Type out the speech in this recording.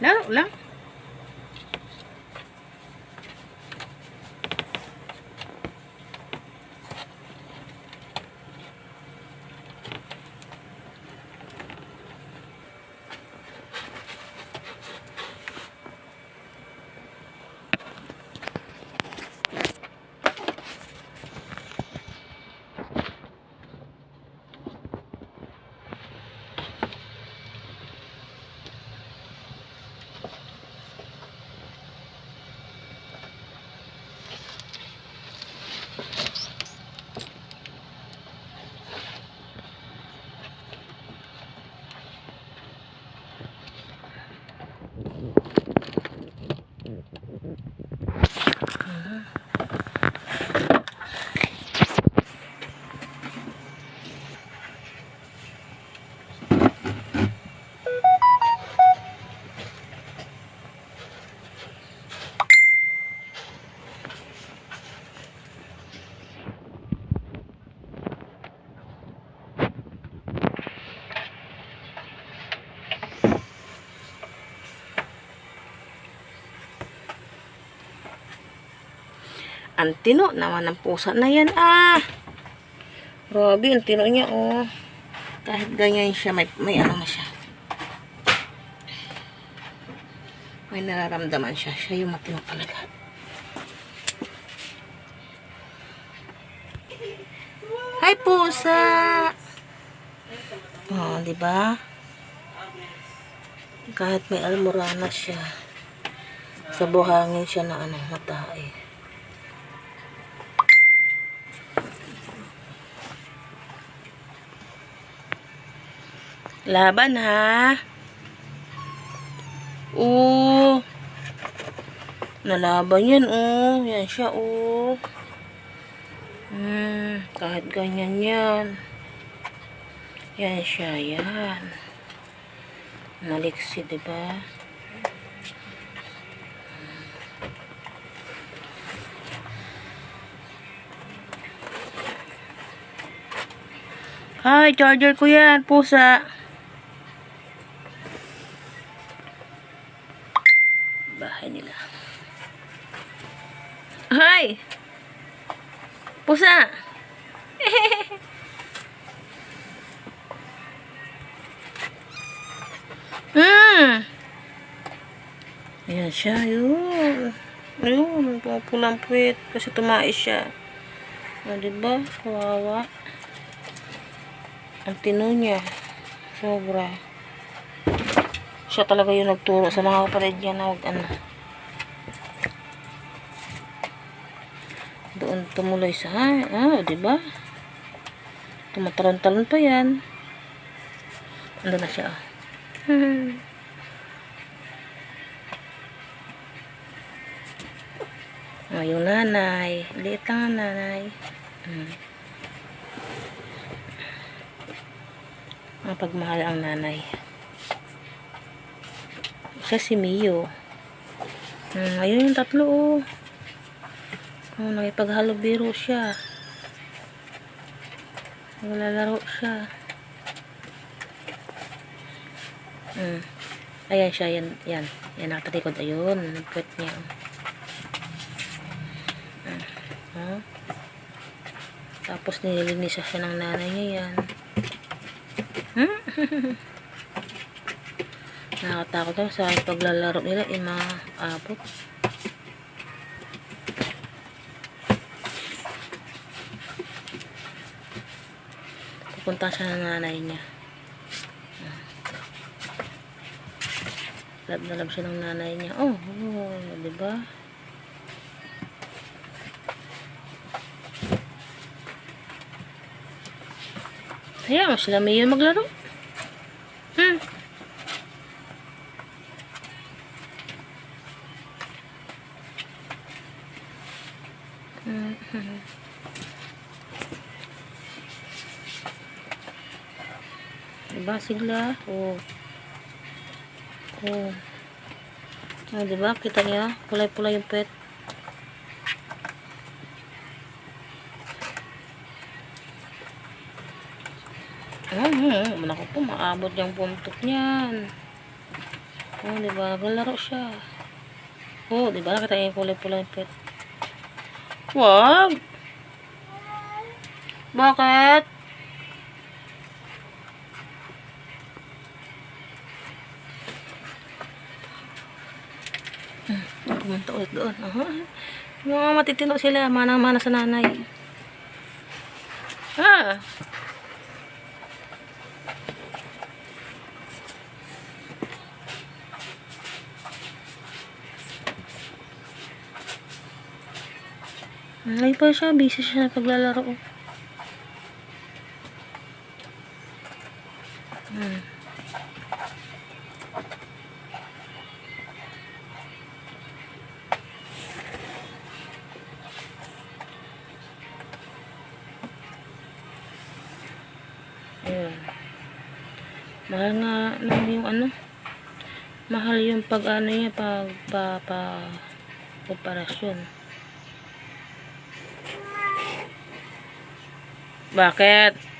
Laro lang. Ang tino naman ng pusa na yan ah. Grabe, ang tino niya oh. Kahit ganyan siya, may, may ano na siya. May nararamdaman siya. Siya yung matino talaga. Hi pusa! Oh, di ba? Kahit may almorana siya. Sa buhangin siya na ano, matae. Laban ha. Oo. Nalaban yan oh. Yan siya oh. Hmm, kahit ganyan yan. Yan siya, yan. Maliksi, di ba? Hi, charger ko yan, pusa. Hi! Pusa! Hmm! Ayan siya, yun. Ayun, pulang puwit. Kasi tumais siya. O, diba? Kawawa. Ang tino niya. Sobra. Siya talaga yung nagturo sa mga kapatid niya na huwag ano. Doon tumuloy sa, ah, di ba? Tumatalon-talon pa yan. Ando na siya. ah. oh, yung nanay. Liit lang ang nanay. Hmm. Mapagmahal ang nanay. Siya si Mio. Hmm, ayun yung tatlo oh. Oh, nakipaghalo biro siya. Naglalaro siya. Hmm. Ayan siya, yan, yan. Yan nakatalikod. Ayun, nagpwet niya. Hmm. Oh. Tapos nililinis siya ng nanay niya yan. Hmm? Nakakatakot ako sa paglalaro nila, eh, mga abot. Pupunta siya ng nanay niya. Lab na lab siya ng nanay niya. Oh, oh di ba? Hayaan mo sila may maglaro. Hmm. Mhm. Diba sila? Oh. Oh. Oh, diba? Kita niya? Pulay-pulay yung pet. Hmm, naku po, maabot yung puntok niyan. Oh, di ba? Naglalaro siya. Oh, di ba? Nakita yung kulay-pula yung pet. Wag! Bakit? Pumunta ulit doon. Yung mga matitino sila, manang-mana sa nanay. Ah! Ay pa siya, busy siya sa paglalaro. Mahal nga lang yung ano. Mahal yung pag ano niya, pag pa, pa operasyon. Bakit?